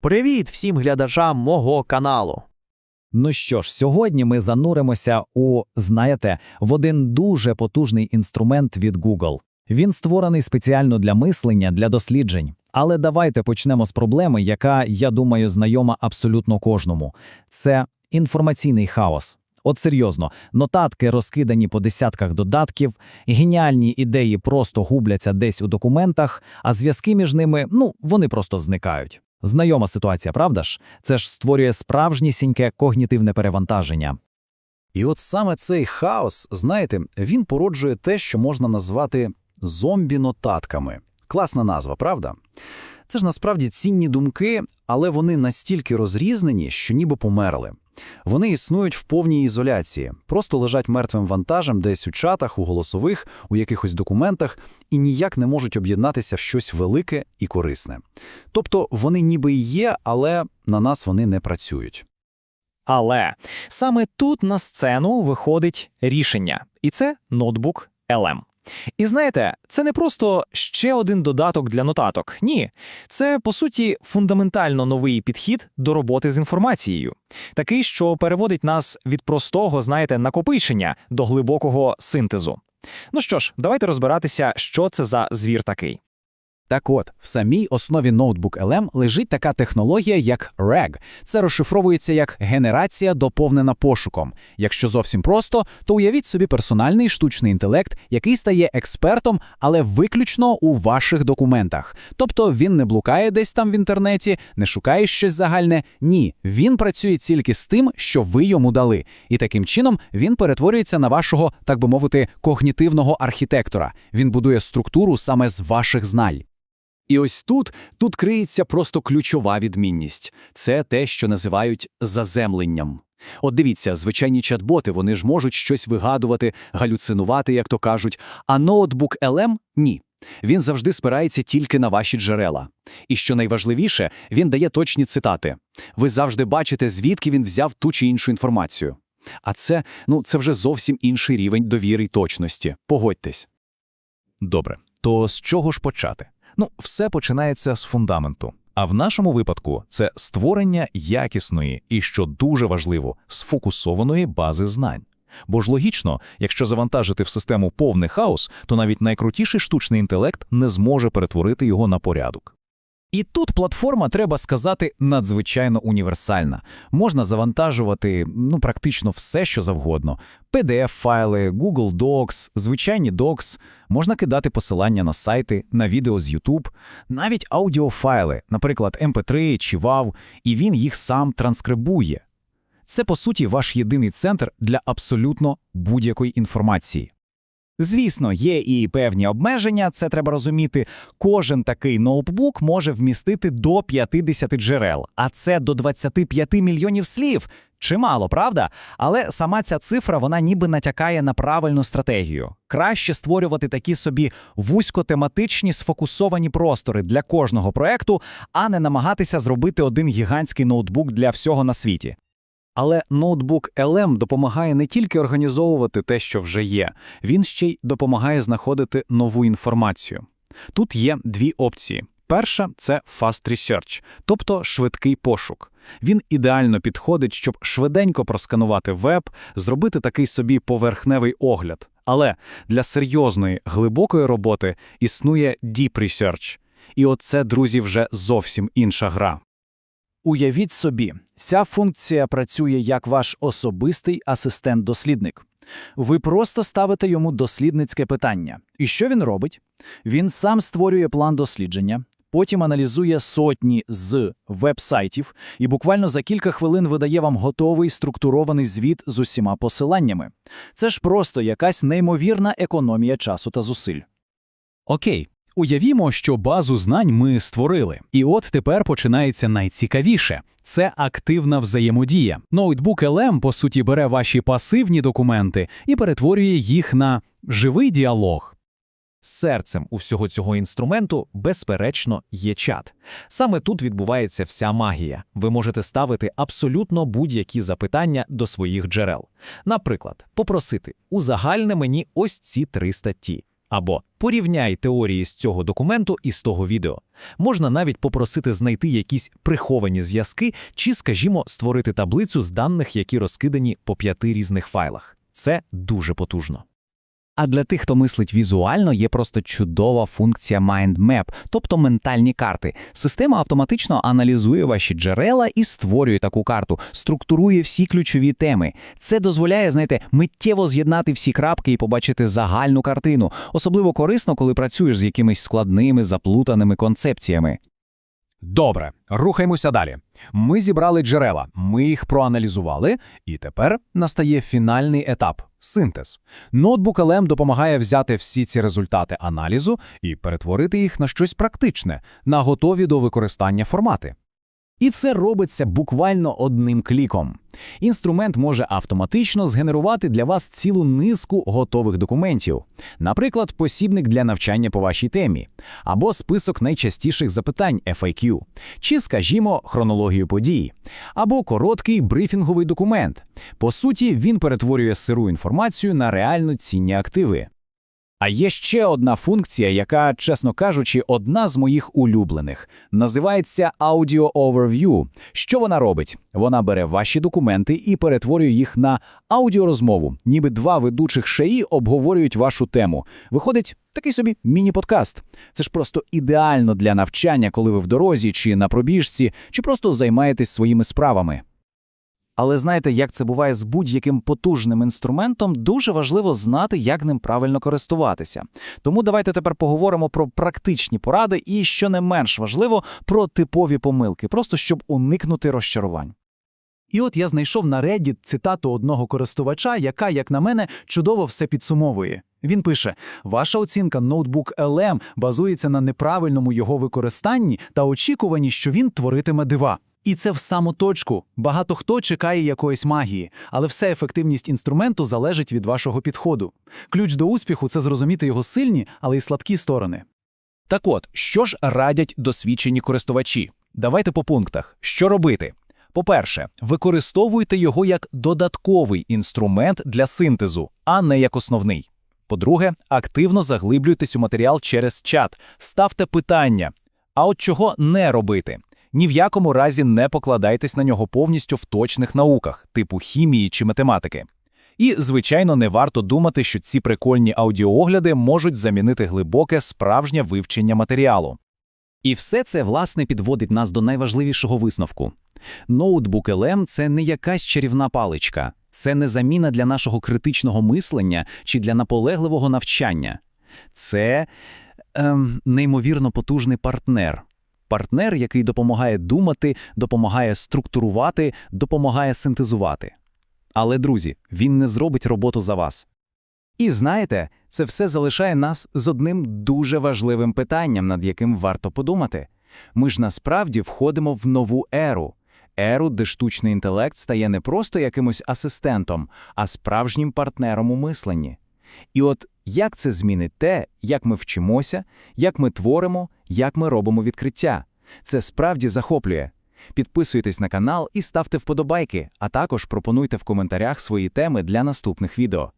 Привіт всім глядачам мого каналу. Ну що ж, сьогодні ми зануримося у, знаєте, в один дуже потужний інструмент від Google. Він створений спеціально для мислення, для досліджень. Але давайте почнемо з проблеми, яка, я думаю, знайома абсолютно кожному. Це інформаційний хаос. От серйозно, нотатки розкидані по десятках додатків, геніальні ідеї просто губляться десь у документах, а зв'язки між ними, ну, вони просто зникають. Знайома ситуація, правда ж? Це ж створює справжнісіньке когнітивне перевантаження. І от саме цей хаос, знаєте, він породжує те, що можна назвати зомбі-нотатками. Класна назва, правда? Це ж насправді цінні думки, але вони настільки розрізнені, що ніби померли. Вони існують в повній ізоляції, просто лежать мертвим вантажем десь у чатах, у голосових, у якихось документах і ніяк не можуть об'єднатися в щось велике і корисне. Тобто вони ніби і є, але на нас вони не працюють. Але саме тут на сцену виходить рішення, і це ноутбук LM. І знаєте, це не просто ще один додаток для нотаток. Ні, це по суті фундаментально новий підхід до роботи з інформацією, такий, що переводить нас від простого, знаєте, накопичення до глибокого синтезу. Ну що ж, давайте розбиратися, що це за звір такий. Так от, в самій основі Notebook LM лежить така технологія, як RAG. Це розшифровується як генерація, доповнена пошуком. Якщо зовсім просто, то уявіть собі персональний штучний інтелект, який стає експертом, але виключно у ваших документах. Тобто він не блукає десь там в інтернеті, не шукає щось загальне. Ні, він працює тільки з тим, що ви йому дали. І таким чином він перетворюється на вашого, так би мовити, когнітивного архітектора. Він будує структуру саме з ваших знань. І ось тут, тут криється просто ключова відмінність. Це те, що називають заземленням. От дивіться, звичайні чат-боти, вони ж можуть щось вигадувати, галюцинувати, як то кажуть, а ноутбук LM – ні. Він завжди спирається тільки на ваші джерела. І що найважливіше, він дає точні цитати. Ви завжди бачите, звідки він взяв ту чи іншу інформацію. А це, ну, це вже зовсім інший рівень довіри й точності. Погодьтесь. Добре, то з чого ж почати? Ну, все починається з фундаменту. А в нашому випадку це створення якісної і, що дуже важливо, сфокусованої бази знань. Бо ж логічно, якщо завантажити в систему повний хаос, то навіть найкрутіший штучний інтелект не зможе перетворити його на порядок. І тут платформа, треба сказати, надзвичайно універсальна. Можна завантажувати ну, практично все, що завгодно: PDF-файли, Google Docs, звичайні Docs, можна кидати посилання на сайти, на відео з YouTube, навіть аудіофайли, наприклад, MP3 чи WAV, і він їх сам транскрибує. Це, по суті, ваш єдиний центр для абсолютно будь-якої інформації. Звісно, є і певні обмеження, це треба розуміти. Кожен такий ноутбук може вмістити до 50 джерел, а це до 25 мільйонів слів. Чимало, правда? Але сама ця цифра вона ніби натякає на правильну стратегію. Краще створювати такі собі вузькотематичні сфокусовані простори для кожного проекту, а не намагатися зробити один гігантський ноутбук для всього на світі. Але ноутбук LM допомагає не тільки організовувати те, що вже є, він ще й допомагає знаходити нову інформацію. Тут є дві опції. Перша це Fast Research, тобто швидкий пошук. Він ідеально підходить, щоб швиденько просканувати веб, зробити такий собі поверхневий огляд. Але для серйозної, глибокої роботи існує Deep Research. І оце, друзі, вже зовсім інша гра. Уявіть собі, ця функція працює як ваш особистий асистент-дослідник. Ви просто ставите йому дослідницьке питання. І що він робить? Він сам створює план дослідження, потім аналізує сотні з веб-сайтів і буквально за кілька хвилин видає вам готовий структурований звіт з усіма посиланнями. Це ж просто якась неймовірна економія часу та зусиль. Окей, уявімо, що базу знань ми створили. І от тепер починається найцікавіше це активна взаємодія. Ноутбук LM, по суті, бере ваші пасивні документи і перетворює їх на живий діалог. Серцем у всього цього інструменту, безперечно, є чат. Саме тут відбувається вся магія. Ви можете ставити абсолютно будь-які запитання до своїх джерел. Наприклад, попросити узагальни мені ось ці три статті. Або порівняй теорії з цього документу і з того відео. Можна навіть попросити знайти якісь приховані зв'язки чи, скажімо, створити таблицю з даних, які розкидані по п'яти різних файлах. Це дуже потужно. А для тих, хто мислить візуально, є просто чудова функція Mind Map, тобто ментальні карти. Система автоматично аналізує ваші джерела і створює таку карту, структурує всі ключові теми. Це дозволяє, знаєте, миттєво з'єднати всі крапки і побачити загальну картину. Особливо корисно, коли працюєш з якимись складними, заплутаними концепціями. Добре, рухаємося далі. Ми зібрали джерела, ми їх проаналізували, і тепер настає фінальний етап синтез. Ноутбук LM допомагає взяти всі ці результати аналізу і перетворити їх на щось практичне, на готові до використання формати. І це робиться буквально одним кліком. Інструмент може автоматично згенерувати для вас цілу низку готових документів, наприклад, посібник для навчання по вашій темі, або список найчастіших запитань FAQ, чи, скажімо, хронологію подій, або короткий брифінговий документ. По суті, він перетворює сиру інформацію на реально цінні активи. А є ще одна функція, яка, чесно кажучи, одна з моїх улюблених. Називається Audio Overview. Що вона робить? Вона бере ваші документи і перетворює їх на аудіорозмову, ніби два ведучих шеї обговорюють вашу тему. Виходить такий собі міні-подкаст. Це ж просто ідеально для навчання, коли ви в дорозі, чи на пробіжці, чи просто займаєтесь своїми справами. Але знаєте, як це буває з будь-яким потужним інструментом, дуже важливо знати, як ним правильно користуватися. Тому давайте тепер поговоримо про практичні поради і, що не менш важливо, про типові помилки, просто щоб уникнути розчарувань. І от я знайшов на Reddit цитату одного користувача, яка, як на мене, чудово все підсумовує. Він пише: Ваша оцінка ноутбук LM базується на неправильному його використанні та очікуванні, що він творитиме дива. І це в саму точку. Багато хто чекає якоїсь магії, але вся ефективність інструменту залежить від вашого підходу. Ключ до успіху це зрозуміти його сильні, але й сладкі сторони. Так от, що ж радять досвідчені користувачі? Давайте по пунктах. Що робити? По-перше, використовуйте його як додатковий інструмент для синтезу, а не як основний. По-друге, активно заглиблюйтесь у матеріал через чат, ставте питання. А от чого не робити? Ні в якому разі не покладайтесь на нього повністю в точних науках, типу хімії чи математики. І, звичайно, не варто думати, що ці прикольні аудіоогляди можуть замінити глибоке справжнє вивчення матеріалу. І все це, власне, підводить нас до найважливішого висновку. Ноутбук LM – це не якась чарівна паличка, це не заміна для нашого критичного мислення чи для наполегливого навчання. Це ем, неймовірно потужний партнер. Партнер, який допомагає думати, допомагає структурувати, допомагає синтезувати. Але, друзі, він не зробить роботу за вас. І знаєте, це все залишає нас з одним дуже важливим питанням, над яким варто подумати. Ми ж насправді входимо в нову еру. Еру, де штучний інтелект стає не просто якимось асистентом, а справжнім партнером у мисленні. І от як це змінить те, як ми вчимося, як ми творимо, як ми робимо відкриття? Це справді захоплює. Підписуйтесь на канал і ставте вподобайки, а також пропонуйте в коментарях свої теми для наступних відео.